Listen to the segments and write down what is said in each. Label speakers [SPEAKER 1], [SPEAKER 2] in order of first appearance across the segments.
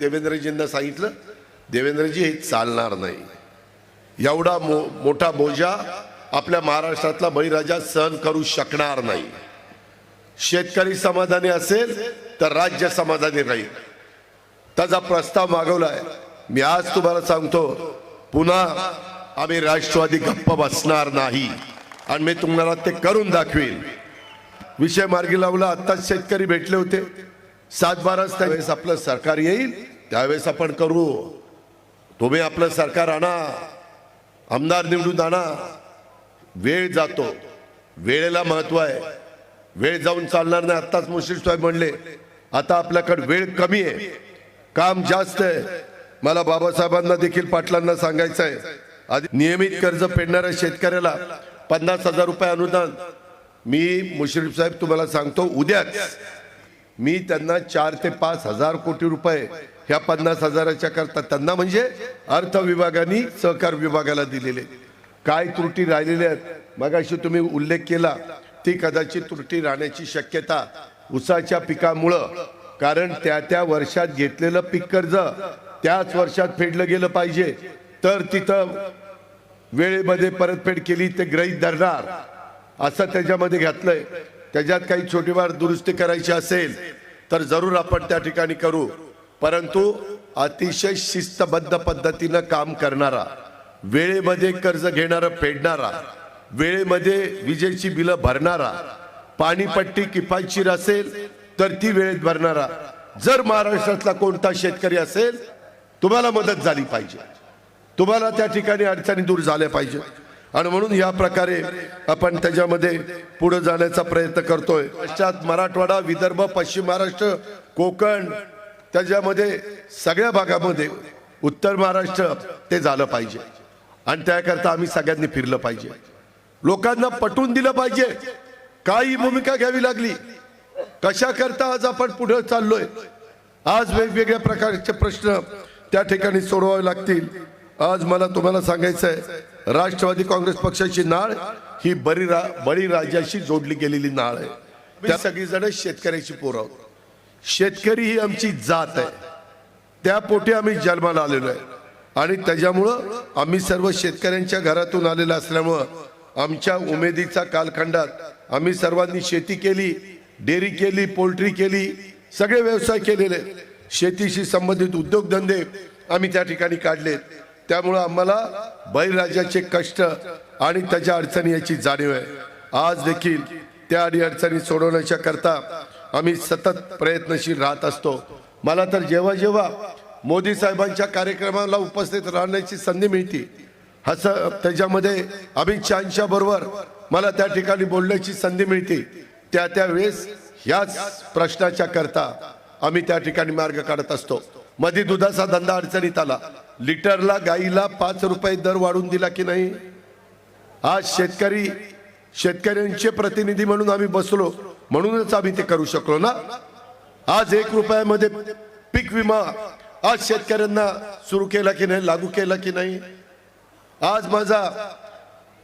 [SPEAKER 1] देवेंद्रजींना सांगितलं देवेंद्रजी हे चालणार नाही. एवढा मो मोठा बोजा आपल्या महाराष्ट्रातला बळीराजा सहन करू शकणार नाही. शेतकरी समाधानी असेल तर राज्य समाधानी राहील. त्याचा प्रस्ताव मागवलाय. मी आज तुम्हाला सांगतो पुन्हा आम्ही राष्ट्रवादी गप्प बसणार नाही. आणि मी तुम्हाला ते करून दाखवीन. विषय मार्गी लावला आत्ताच शेतकरी भेटले होते. सात बाराच त्यावेळेस आपलं सरकार येईल त्यावेळेस आपण करू. तुम्ही आपलं सरकार आणा आमदार निवडून आणा. वेळ जातो. वेळेला महत्त्व आहे. वेळ जाऊन चालणार नाही आत्ताच मुश्रीफ साहेब म्हणले. आता आपल्याकडे वेळ कमी आहे. काम जास्त आहे. मला बाबासाहेबांना देखील पाटलांना सांगायचं आहे. आधी नियमित कर्ज फेडणाऱ्या शेतकऱ्याला पन्नास हजार रुपये अनुदान. मी मुश्रीफ साहेब तुम्हाला सांगतो उद्याच मी त्यांना चार ते पाच हजार कोटी रुपये ह्या पन्नास हजाराच्या करता त्यांना म्हणजे अर्थ विभागाने सहकार विभागाला दिलेले. काय त्रुटी राहिलेल्या आहेत? मगाशी तुम्ही उल्लेख केला ती कदाचित त्रुटी राहण्याची शक्यता उसाच्या पिकामुळं. कारण त्या त्या वर्षात घेतलेलं पीक कर्ज त्याच वर्षात फेडलं गेलं पाहिजे. तर तिथं वेळेमध्ये परतफेड केली ते ग्रहित धरणार. असं त्याच्यामध्ये घातलंय. त्याच्यात काही छोटीफार दुरुस्ती करायची असेल तर जरूर आपण त्या ठिकाणी करू. परंतु अतिशय शिस्तबद्ध पद्धतीनं काम करणारा वेळेमध्ये कर्ज घेणारा फेडणारा वेळेमध्ये विजेची बिलं भरणारा पाणीपट्टी किफायतशीर असेल तर ती वेळेत भरणारा. जर महाराष्ट्रातला कोणता शेतकरी असेल तुम्हाला मदत झाली पाहिजे. तुम्हाला त्या ठिकाणी अडचणी दूर झाल्या पाहिजे आणि म्हणून या प्रकारे आपण त्याच्यामध्ये पुढे जाण्याचा प्रयत्न करतोय. पश्चात मराठवाडा विदर्भ पश्चिम महाराष्ट्र कोकण त्याच्यामध्ये सगळ्या भागामध्ये उत्तर महाराष्ट्र ते झालं पाहिजे. आणि त्याकरता आम्ही सगळ्यांनी फिरलं पाहिजे. लोकांना पटवून दिलं पाहिजे. काही भूमिका घ्यावी लागली. कशा करता आज आपण पुढे चाललोय? आज वेगवेगळ्या प्रकारचे प्रश्न त्या ठिकाणी सोडवावे लागतील. आज मला तुम्हाला सांगायचं आहे राष्ट्रवादी काँग्रेस पक्षाची नाळ ही बळी बळीराजाशी जोडली गेलेली नाळ आहे. त्या सगळी जण शेतकऱ्याची पोरं आहोत. शेतकरी ही आमची जात आहे. त्या पोटी आम्ही जन्माला आलेलो आहे. आणि त्याच्यामुळं आम्ही सर्व शेतकऱ्यांच्या घरातून आलेलं असल्यामुळं आमच्या उमेदीचा कालखंडात आम्ही सर्वांनी शेती केली डेअरी केली पोल्ट्री केली सगळे व्यवसाय केलेले शेतीशी संबंधित उद्योगधंदे आम्ही त्या ठिकाणी काढलेत. त्यामुळं आम्हाला बैलराजाचे कष्ट आणि त्याच्या अडचणी याची जाणीव आहे. आज देखील त्या अडी अडचणी सोडवण्याच्या करता आम्ही सतत प्रयत्नशील राहत असतो. मला तर जेव्हा जेव्हा मोदी साहेबांच्या कार्यक्रमाला उपस्थित राहण्याची संधी मिळते असं त्याच्यामध्ये अमित शहाच्या बरोबर मला त्या ठिकाणी बोलण्याची संधी मिळते. त्या त्यावेळेस ह्याच प्रश्नाच्या करता आम्ही त्या ठिकाणी मार्ग काढत असतो. मध्ये दुधाचा धंदा अडचणीत आला. लिटरला गाईला पाच रुपये दर वाढून दिला की नाही? आज शेतकरी शेतकऱ्यांचे प्रतिनिधी म्हणून आम्ही बसलो म्हणूनच आम्ही ते करू शकलो ना? आज एक रुपयामध्ये पीक विमा आज शेतकऱ्यांना सुरू केला की नाही लागू केला की नाही? आज माझा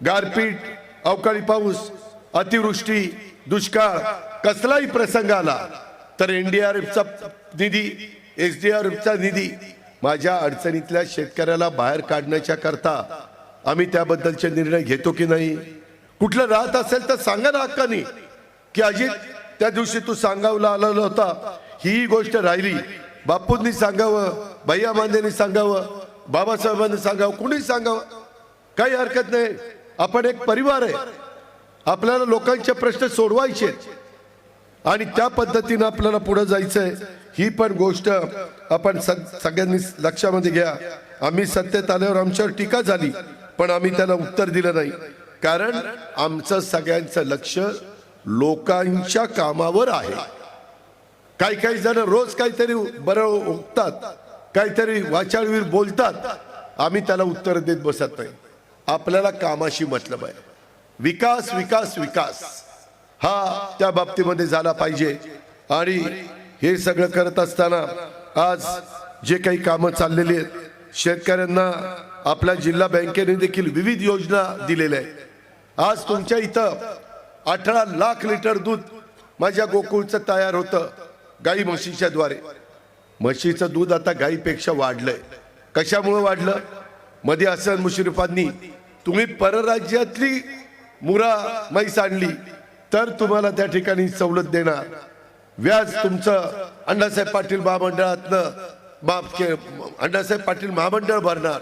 [SPEAKER 1] गारपीट अवकाळी पाऊस अतिवृष्टी दुष्काळ कसलाही प्रसंग आला तर एनडीआरएफचा निधी एस डी आर एफचा निधी माझ्या अडचणीतल्या शेतकऱ्याला बाहेर काढण्याच्या करता आम्ही त्याबद्दलचे निर्णय घेतो की नाही? कुठलं राहत असेल तर सांगा ना हक्कानी. की अजित त्या दिवशी तू सांगावला आलेला होता. ही गोष्ट राहिली. बापूंनी सांगावं भैया मांदेनी सांगावं बाबासाहेबांनी सांगावं कुणी सांगावं. काही हरकत नाही. आपण एक परिवार आहे. आपल्याला लोकांचे प्रश्न सोडवायचे आहेत. आणि त्या पद्धतीनं आपल्याला पुढे जायचं आहे ही पण गोष्ट आपण सग- सगळ्यांनी लक्षामध्ये घ्या. आम्ही सत्तेत आल्यावर आमच्यावर टीका झाली पण आम्ही त्याला उत्तर दिलं नाही. कारण आमचं सगळ्यांचं लक्ष लोकांच्या कामावर आहे. काही काही जण रोज काहीतरी बरं उगतात काहीतरी वाचाळवीर बोलतात. आम्ही त्याला उत्तर देत बसत नाही. आपल्याला कामाशी मतलब आहे. विकास विकास विकास. हा त्या बाबतीमध्ये झाला पाहिजे. आणि हे सगळं करत असताना आज जे काही कामं चाललेली आहेत शेतकऱ्यांना आपल्या जिल्हा बँकेने देखील विविध योजना दिलेल्या आहेत. आज तुमच्या इथं अठरा लाख लिटर दूध माझ्या गोकुळचं तयार होतं गाई म्हशीच्या द्वारे. म्हशीचं दूध आता गाईपेक्षा वाढलंय. कशामुळं वाढलं? मध्ये हसन मुश्रीफांनी तुम्ही परराज्यातली मुरा म्हैस आणली तर तुम्हाला त्या ठिकाणी सवलत देणार. व्याज तुमचं अण्णासाहेब पाटील महामंडळातनं माफ के अण्णासाहेब पाटील महामंडळ भरणार.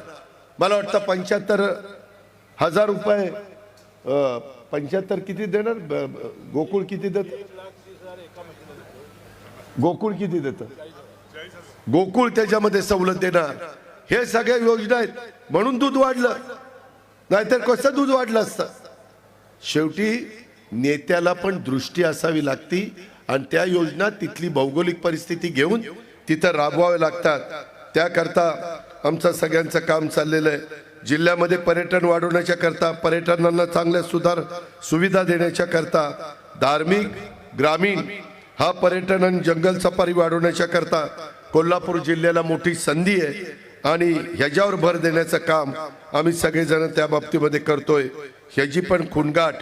[SPEAKER 1] मला वाटतं पंच्याहत्तर हजार रुपये पंच्याहत्तर किती देणार? गोकुळ किती देत? गोकुळ किती देत? गोकुळ त्याच्यामध्ये सवलत देणार. हे सगळ्या योजना आहेत. म्हणून दूध वाढलं. नाहीतर कसं दूध वाढलं असतं? शेवटी नेत्याला पण दृष्टी असावी लागती आणि त्या योजना तिथली भौगोलिक परिस्थिती घेऊन तिथं राबवावे लागतात. त्याकरता आमचं सगळ्यांचं काम चाललेलं आहे. जिल्ह्यामध्ये पर्यटन वाढवण्याच्या करता पर्यटनांना चांगल्या सुधार सुविधा देण्याच्या करता धार्मिक ग्रामीण हा पर्यटन आणि जंगल सफारी वाढवण्याच्या करता कोल्हापूर जिल्ह्याला मोठी संधी आहे आणि ह्याच्यावर भर देण्याचं काम आम्ही सगळेजण त्या बाबतीमध्ये करतोय. ह्याची पण खुणगाट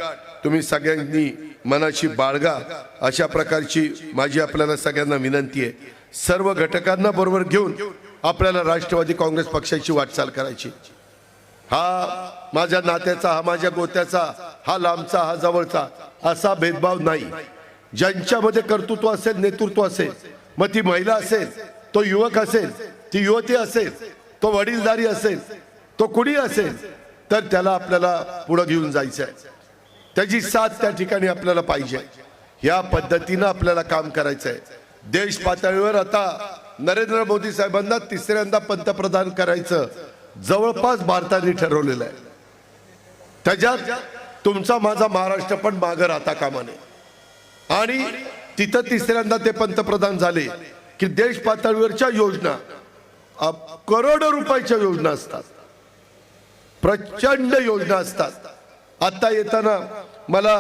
[SPEAKER 1] तुम्ही सगळ्यांनी मनाशी बाळगा अशा प्रकारची माझी आपल्याला सगळ्यांना विनंती आहे. सर्व घटकांना बरोबर घेऊन आपल्याला राष्ट्रवादी काँग्रेस पक्षाची वाटचाल करायची. हा माझ्या नात्याचा हा माझ्या गोत्याचा हा लांबचा हा जवळचा असा भेदभाव नाही. ज्यांच्यामध्ये कर्तृत्व असेल नेतृत्व असेल मग ती महिला असेल तो युवक असेल ती युवती असेल तो वडीलधारी असेल तो कुणी असेल तर त्याला आपल्याला पुढे घेऊन जायचं आहे त्याची साथ त्या ठिकाणी आपल्याला पाहिजे. या पद्धतीनं आपल्याला काम करायचं आहे देश पातळीवर आता नरेंद्र मोदी साहेबांना तिसऱ्यांदा पंतप्रधान करायचं जवळपास भारताने ठरवलेलं आहे. त्याच्यात तुमचा माझा महाराष्ट्र पण मागं राहता कामा नये आणि तिथं तिसऱ्यांदा ते पंतप्रधान झाले की देश पातळीवरच्या योजना करोडो रुपयाच्या योजना असतात. प्रचंड योजना असतात. आता येताना मला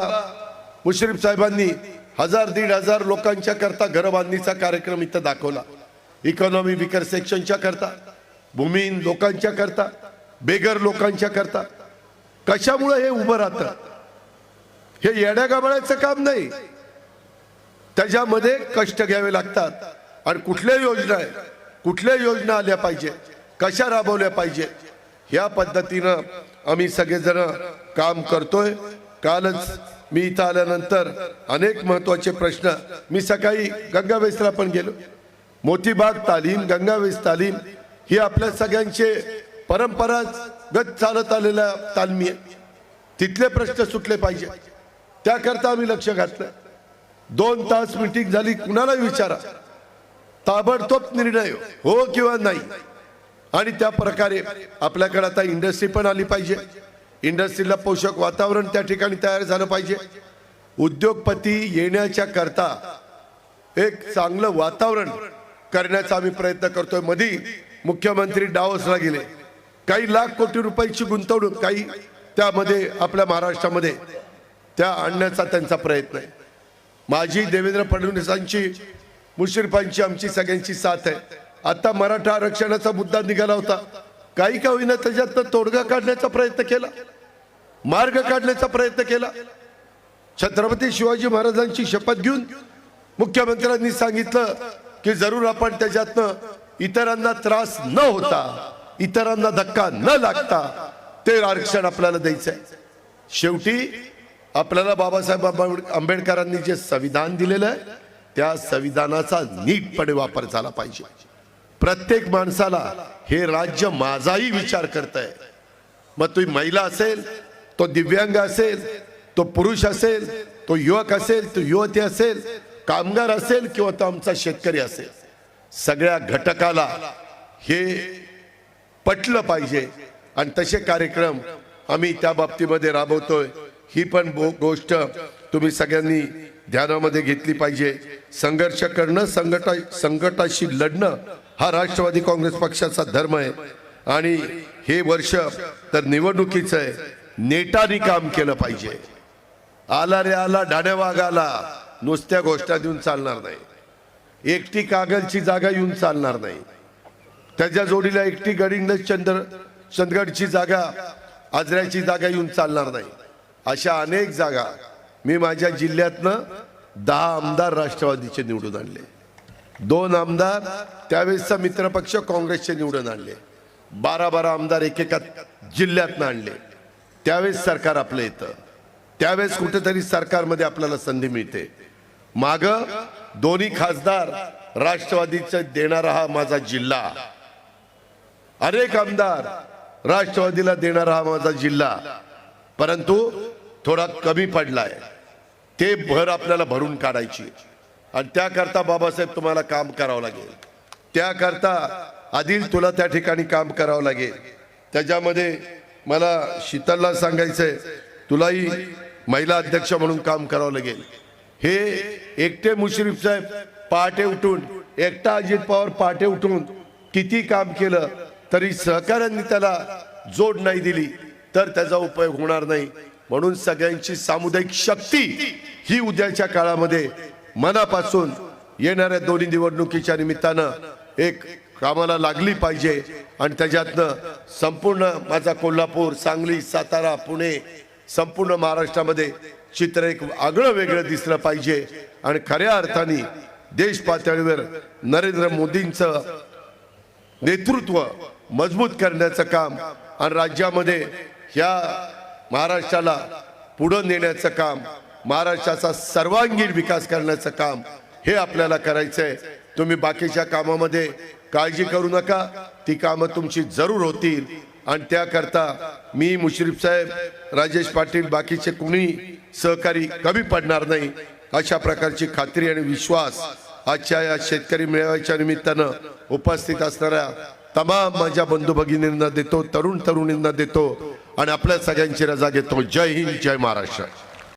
[SPEAKER 1] मुश्रीफ साहेबांनी हजार दीड हजार लोकांच्या करता घरबांधणीचा कार्यक्रम इथं दाखवला. इकॉनॉमी विकर सेक्शनच्या करता भूमिहीन लोकांच्या करता बेगर लोकांच्या करता. कशामुळे हे उभं राहतं? हे येड्या गाबळाचं काम नाही. त्याच्यामध्ये कष्ट घ्यावे लागतात आणि कुठल्या योजना आहे? कुठल्या योजना आल्या पाहिजे? कशा राबवल्या पाहिजे? ह्या पद्धतीनं आम्ही सगळेजण काम करतोय. कालच मी इथं आल्यानंतर अनेक महत्त्वाचे प्रश्न मी सकाळी गंगावेसला पण गेलो. मोतीबाग तालीम गंगावेस तालीम ही आपल्या सगळ्यांचे परंपरागत चालत आलेल्या तालमी आहे तिथले प्रश्न सुटले पाहिजे त्याकरता आम्ही लक्ष घातलं. दोन तास मिटिंग झाली कुणाला विचारा. ताबडतोब निर्णय हो किंवा नाही. आणि त्या प्रकारे आपल्याकडे आता इंडस्ट्री पण आली पाहिजे. इंडस्ट्रीला पोषक वातावरण त्या ठिकाणी तयार झालं पाहिजे. उद्योगपती येण्याच्या करता एक चांगलं वातावरण करण्याचा आम्ही प्रयत्न करतोय. मधी मुख्यमंत्री डावसला गेले. काही लाख कोटी रुपयाची गुंतवणूक काही त्यामध्ये आपल्या महाराष्ट्रामध्ये त्या आणण्याचा त्यांचा प्रयत्न आहे. माझी देवेंद्र फडणवीसांची मुश्रीफांची आमची सगळ्यांची साथ आहे. आता मराठा आरक्षणाचा मुद्दा निघाला होता. काही का होईना त्याच्यात तोडगा काढण्याचा प्रयत्न केला. मार्ग काढण्याचा प्रयत्न केला. छत्रपती शिवाजी महाराजांची शपथ घेऊन मुख्यमंत्र्यांनी सांगितलं की जरूर आपण त्याच्यातनं इतरांना त्रास न होता इतरांना धक्का न लागता ते आरक्षण आपल्याला द्यायचं आहे शेवटी आपल्याला बाबासाहेब आंबेडकरांनी जे संविधान दिलेलं आहे त्या संविधानाचा नीटपणे वापर झाला पाहिजे. प्रत्येक माणसाला हे राज्य माझाही विचार करत आहे मग तुम्ही महिला असेल तो दिव्यांग असेल तो पुरुष असेल तो युवक असेल तो युवती असेल कामगार असेल किंवा तो आमचा शेतकरी असेल. सगळ्या घटकाला हे पटलं पाहिजे. आणि तसे कार्यक्रम आम्ही त्या बाबतीमध्ये राबवतोय. ही पण गोष्ट तुम्ही सगळ्यांनी ध्यानामध्ये घेतली पाहिजे. संघर्ष करणं संघटा संकटाशी लढणं हा राष्ट्रवादी काँग्रेस पक्षाचा धर्म आहे. आणि हे वर्ष तर निवडणुकीचं आहे. नेटाने काम केलं पाहिजे. आला रे आला डाण्यावाग आला. नुसत्या गोष्टी देऊन चालणार नाही. एकटी कागलची जागा येऊन चालणार नाही. त्याच्या जोडीला एकटी गडिंग चंद्र चंदगडची जागा आजऱ्याची जागा येऊन चालणार नाही. अशा अनेक जागा मी माझ्या जिल्ह्यातनं दहा आमदार राष्ट्रवादीचे निवडून आणले. दोन आमदार त्यावेळेसचा मित्रपक्ष काँग्रेसचे निवडून आणले. बारा बारा आमदार एकेका जिल्ह्यातनं आणले. त्यावेळेस सरकार आपलं येतं. त्यावेळेस कुठेतरी सरकारमध्ये आपल्याला संधी मिळते. माग दोन्ही खासदार राष्ट्रवादीचा देणारा हा माझा जिल्हा. अनेक आमदार राष्ट्रवादीला देणारा हा माझा जिल्हा. परंतु थोडा कमी पडलाय. ते भर आपल्याला भरून काढायची. आणि त्याकरता बाबासाहेब तुम्हाला काम करावं लागेल. त्याकरता आदिल तुला त्या ठिकाणी काम करावं लागेल. त्याच्यामध्ये मला शीतलला सांगायचंय तुलाही महिला अध्यक्ष म्हणून काम करावं लागेल. हे एकटे मुश्रीफ साहेब पहाटे उठून एकटा अजित पवार पहाटे उठून किती काम केलं तरी सहकाऱ्यांनी त्याला जोड नाही दिली तर त्याचा उपयोग होणार नाही. म्हणून सगळ्यांची सामुदायिक शक्ती ही उद्याच्या काळामध्ये मनापासून येणाऱ्या दोन्ही निवडणुकीच्या निमित्तानं एक कामाला लागली पाहिजे आणि त्याच्यातनं संपूर्ण माझा कोल्हापूर सांगली सातारा पुणे संपूर्ण महाराष्ट्रामध्ये चित्र एक आगळं वेगळं दिसलं पाहिजे. आणि खऱ्या अर्थाने देश पातळीवर नरेंद्र मोदींचं नेतृत्व मजबूत करण्याचं काम आणि राज्यामध्ये ह्या महाराष्ट्राला पुढं नेण्याचं काम महाराष्ट्राचा सर्वांगीण विकास करण्याचं काम हे आपल्याला करायचं आहे तुम्ही बाकीच्या कामामध्ये काळजी करू नका. ती कामं तुमची जरूर होतील. आणि त्याकरता मी मुश्रीफ साहेब राजेश पाटील बाकीचे कुणी सहकारी कमी पडणार नाही. अशा प्रकारची खात्री आणि विश्वास आजच्या या शेतकरी मेळाव्याच्या निमित्तानं उपस्थित असणाऱ्या तमाम माझ्या बंधू भगिनींना देतो तरुण तरुणींना देतो. आणि आपल्या सगळ्यांची रजा घेतो. जय हिंद जय महाराष्ट्र.